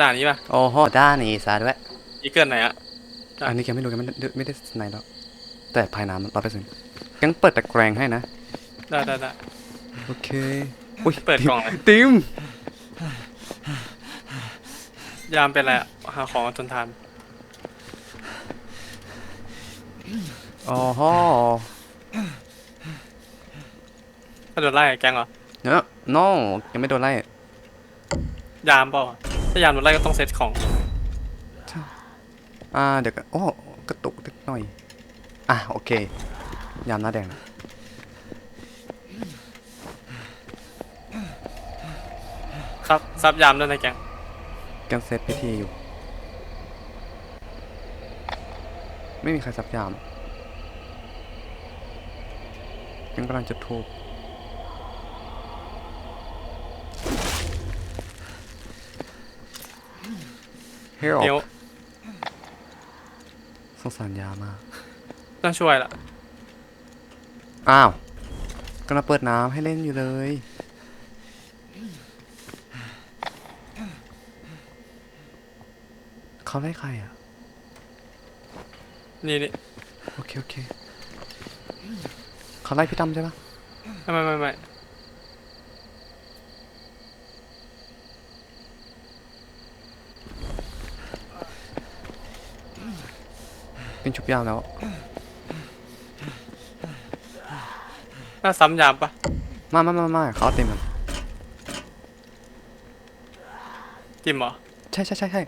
ด่านนี้ป่ะโอ้โหด้านนี้ซะด้วยอีเกิลไหนอะอะอันนี้แกไม่รู้แกไม่ได้ไม่ได้สไนด์แล้วแต่ภายน้ำร้อยเปอร์เซ็นต์ยังเปิดตะแกรงให้นะได้ได้ได้โอเคอุ้ยเปิดกล่องเลยติมยามเป็นอะไรอะหาของมาทนทานโอ้โหถ้าโดนไล่แกงเหรอเนอะ no ยังไม่โดนไล่ยามเปล่า ถ้ายามโดนไล่ก็ต้องเซตของ อ่าเดี๋ยวก็โอ้กระตุกนิดหน่อย อะโอเค ยามหน้าแดงแล้วซับซับยามด้วยนะแกงยังเซตพิธีอยู่ ไม่มีใครซับยามยังกำลังจะทูบ เฮียเดี๋ยวสงสารยามาก ต้องช่วยละอ้าวกำลังเปิดน้ำให้เล่นอยู่เลย เขาไล่ใครอะ นี่นี่โอเค โอเค เขาไล่พี่ตั้มใช่ปะไม่ไม่ไม่ไม่ เป็นชุบยาวแล้วน่าซ้ำยามปะมามามามาเขาเอาเต็มมันจิ้มเหรอ ใช่ใช่ใช่ใช่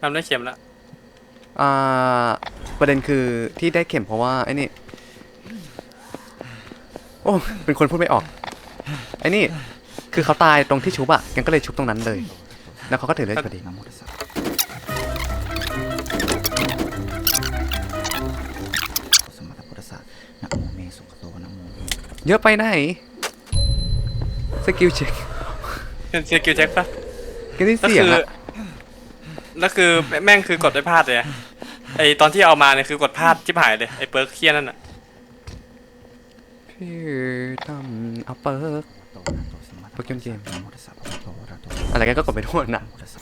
ยามได้เข็มละอ่าประเด็นคือที่ได้เข็มเพราะว่าไอ้นี่ โอ้เป็นคนพูดไม่ออกไอ้นี่ คือเขาตายตรงที่ชุบอะยังก็เลยชุบตรงนั้นเลย แล้วเขาก็ถือเลือดพอดี เยอะไปไหนสกิลเช็คเป็นสกิลเช็คปะกันที่แล้วเสียงคืออะแล้วคือแม่งคือกดไปพลาดเลยอะไอตอนที่เอามาเนี่ยคือกดพลาดชิบหายเลยไอเปิร์กเคียนั่นอะพี่ทำอัปเปอร์โตนะโตสมมาโปเกมอนเกมนะโมตัสสะภะคะวะโตอะระหะโตอะไรกันก็กดไปทั่วน่ะนะโมตัสสะ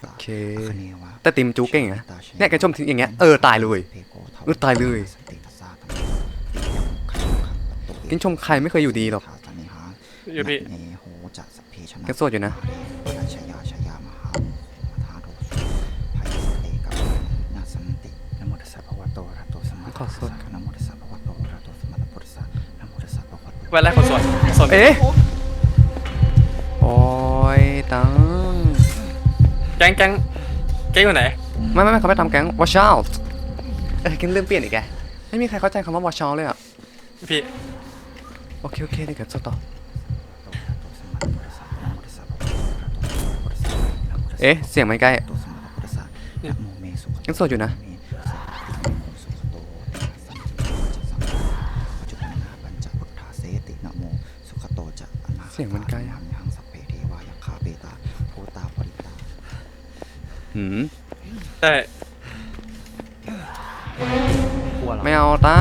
โอเคคเนวะแต่ติมจูเก่งนะเนี่ยแกชมถึงอย่างเงี้ยเออตายเลย เพโกทวะเออตายเลยสติทัสสะธรรมะขังขังปะโตเอกินชมใครไม่เคยอยู่ดีหรอกทาสนิหาอยู่พี่นะเนโหจะสพเพชนะแกโสดอยู่นะราชยาชยามหามาทาโดสุภายสเตกับนาสันตินะโมตัสสะภะคะวะโตอะระหะโตสัมมาขอโทษนะโมตัสสะภะคะวะโตอะระหะโตสัมมาสัมพุทธัสสะนะโมตัสสะภะคะวะโตไว้ไล่คนสวยสวยเอ๊ะโอ้ยตังแก๊งแก๊งแก๊งอยู่ไหน ไม่ไม่ไม่เขาไม่ทำแก๊ง watch out เอ อแกเริ่มเปลี่ยนอีกแกไม่มีใครเข้าใจคำว่า watch out เลยอะพี่โอเคโอเคเดี๋ยวกันต่อเอ๊ะเสียงมันใกล้ยังโสดอยู่นะเสียงมันใกล้อะหัง สัพเพเทวายัคคาเปตาโพตาปริตาหืมใช่ไม่เอาตา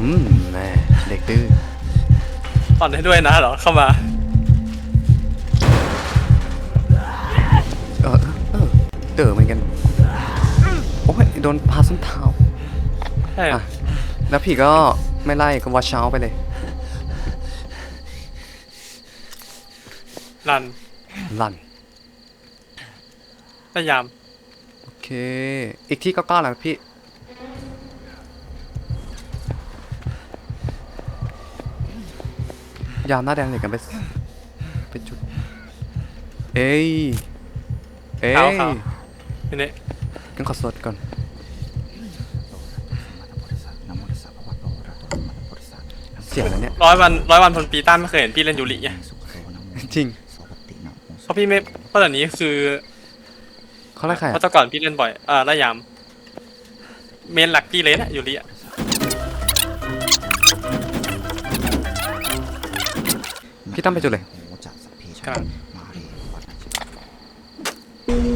อืมแม่เด็กดื้ออ่อนให้ด้วยนะเหรอเข้ามาเออเออเด๋อเหมือนกัน โอ้ยโดนพาส้นเท้าใช่อะแล้วพี่ก็ไม่ไล่ก็วัชเช้าไปเลย รันลั่น พยายามโอ เค อีกที่ก็ก้าแล้วพี่ ยามหน้าแดงเลยกันไปไปจุด เอ้ย เอ้ขาวยขาวทีนี้กันขอสวดก่อนเสียงอะไรเนี่ยร้อยวันร้อยวันพันปีต้านไม่เคยเห็นพี่เล่นยูริไงจริงเพราะพี่ไม่เพราะตอนนี้คือ เขาไล่ใครเพราะอะแต่ก่อนพี่เล่นบ่อยอ่าไล่ยาม เมนหลักพี่เลยนะยูริอะพี่ตั้มไปจุดเลยครับ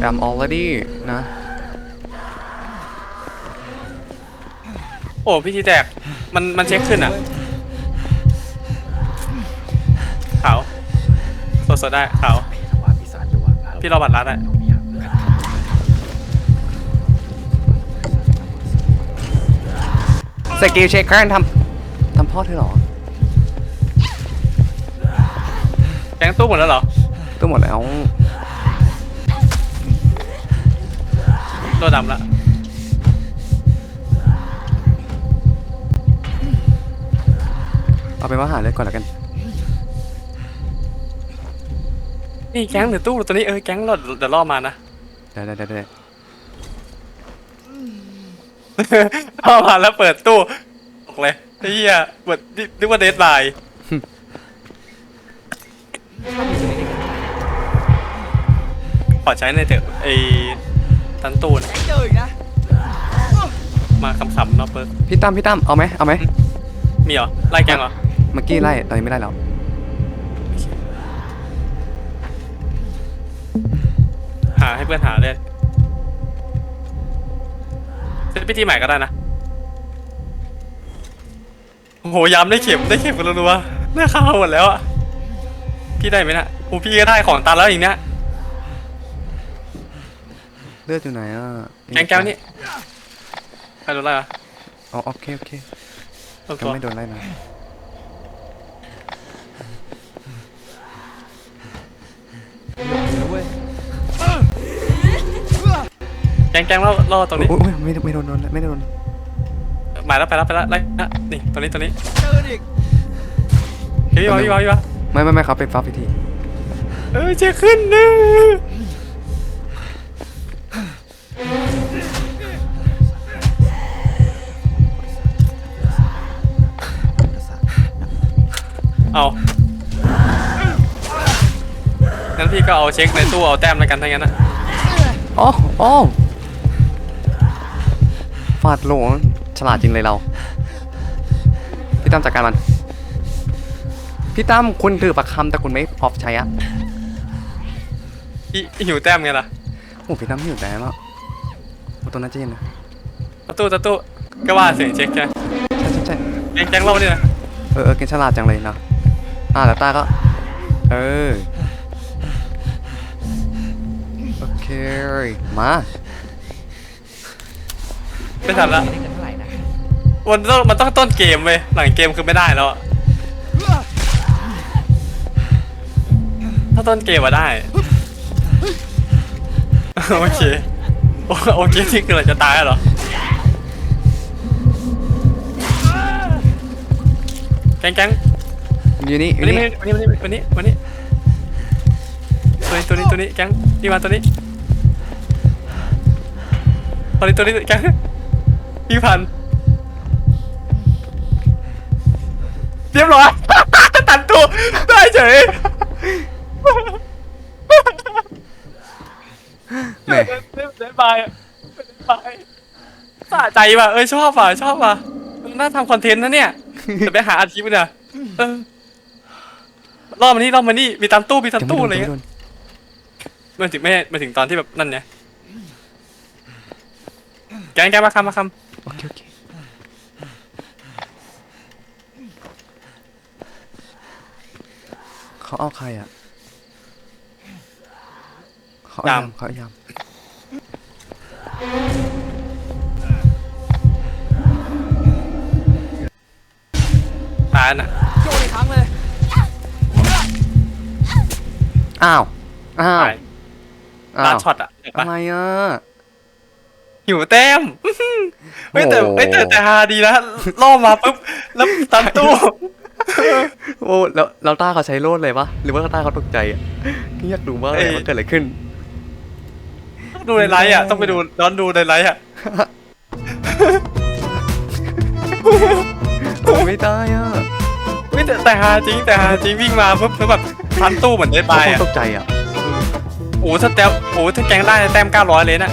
I'm already นะ โอ้พี่ทีแตก มันมันเช็คขึ้นอะสดได้ขาวเพทวาปิสาจวะพี่รอบัตรรัดอะ สกิลเชคเกอร์ทำทำพ่อเธอเหรอแกงตู้หมดแล้วเหรอตัวหมดแล้ว ตัวดำละเอาเป็นว่าหาเลือดก่อนแล้วกัน นี่แก๊งหรือตู้ตัวนี้เออแก๊งเราเดี๋ยวล่อมานะ ได้ได้ได้ได้ ล่อมาแล้วเปิดตู้ออกเลยไอ้เหี้ยเปิดนึกว่าเดทไลน์ขอใช้ในอยเถอะไอ้ตันตูนเจออีกนะมาคำๆเนาะเปิร์กพี่ตั้มพี่ตั้มเอาไหมเอาไหมมีเหรอไล่แก๊งเหรอเมื่อกี้ไล่ตอนนี้ไม่ไล่แล้วหาให้เพื่อนหาเลย เซตพิธีใหม่ก็ได้นะ โอ้โหยามได้เข็มได้เข็มกันรัวๆได้ข้าวหมดแล้วอะ พี่ได้ไหมนะโอ้พี่ก็ได้ของตันแล้วอย่างเนี้ยเลือดอยู่ไหนอะแกงแก้วนี่ใครโดนไล่อะอ๋อโอเคโอเคต้นก็ตัวไม่โดนไล่นะเว้ย แกงแกงล่อล่อตรงนี้อุ้ยอุ้ยไม่ไม่โดนโดนไม่โดนมาแล้วไปแล้วไปแล้วไล่นะนี่ตัวนี้ตัวนี้เจออีกเฮ้ยพี่วะพี่วะพี่วะไม่ไม่ไม่เขาไปฟ้าพิธีเออเจะขึ้นนะตัสสะนะโมเอางั้นพี่ก็เอาเช็คในตู้เอาแต้มแล้วกันถ้างั้นนะอ๋ออ๋อ ฟาดโหลฉลาดจริงเลยเรา พี่ตั้มจัดการมัน พี่ตั้มคุณถือประคำแต่คุณไม่พอใช้อะอีอีหิวแต้มไงล่ะโอ้พี่ตั้มหิวแต้มอะโอ้ตัวนั้นจะเย็นนะประตูประตูก็ว่าเสียงเช็คใช่ไหมใช่ใช่ใช่แกงแกงเล่าเนี่ยนะเออเออเกณฑ์ฉลาดจังเลยนะอ่าแล้วตาก็เออโอเคมา ไม่ทันละ ได้เงินเท่าไหร่นะมันต้องมันต้องต้นเกมเว้ยหลังเกมคือไม่ได้แล้วอะถ้าต้นเกมอะได้ โอเค โอโอเคที่คือเราจะตายแล้วเหรอแกงแกงอยู่นี่อมายู่นี่นี่มานี่มานี่มานี่ตัวนี้ตัวนี้ตัวนี้แกงนี่มาตัวนี้ตัวนี้ตัวนี้แกง พี่พันเรียบร้อย ตันตัวได้เฉยแหม่เล่นเล่นบายอะเล่นบายสะใจว่ะเอ้ยชอบว่ะชอบว่ะมันน่าทำคอนเทนต์นะเนี่ยจะไปหาอาชีพเนี่ยเออรอบมานี่รอบมานี่มีตามตู้มีตามยังไม่ตู้โดอะไรนยังเงี้ไม่ยโดนมันถึงไม่มาถึงตอนที่แบบนั่นไงแกงแกงมาคำมาค โอเคโอเคเขาเอาใครอะเขาเอายามเขาเอายามำตายน่ะโจนอีกครั้งเลยอ้าว อ้าวตายอ้าลาดวช็อตอะเห็นปะอะไรอะ หิวแต้มเฮ้ยแต่โอ้เฮ้ยแต่แต่ฮาดีนะล่อมาปุ๊บแล้วตามตู้โอ้แล้วแล้วต้าเขาใช้โลดเลยปะหรือว่าต้าเขาตกใจอะอยากรู้มากเลยว่าเกิดอะไรขึ้น ดูในไลฟ์อะต้องไปดูย้อนดูในไลฟ์อะไม่ได้อะเฮ้ยแต่แต่ฮาจริงแต่ฮาจริงวิ่งมาปุ๊บแล้วแบบทันตู้เหมือนได้เขาตายคงอะตกใจอะโอ้โหถ้าแต้มโอ้โหถ้าแกงได้แต้ม900เลยนะ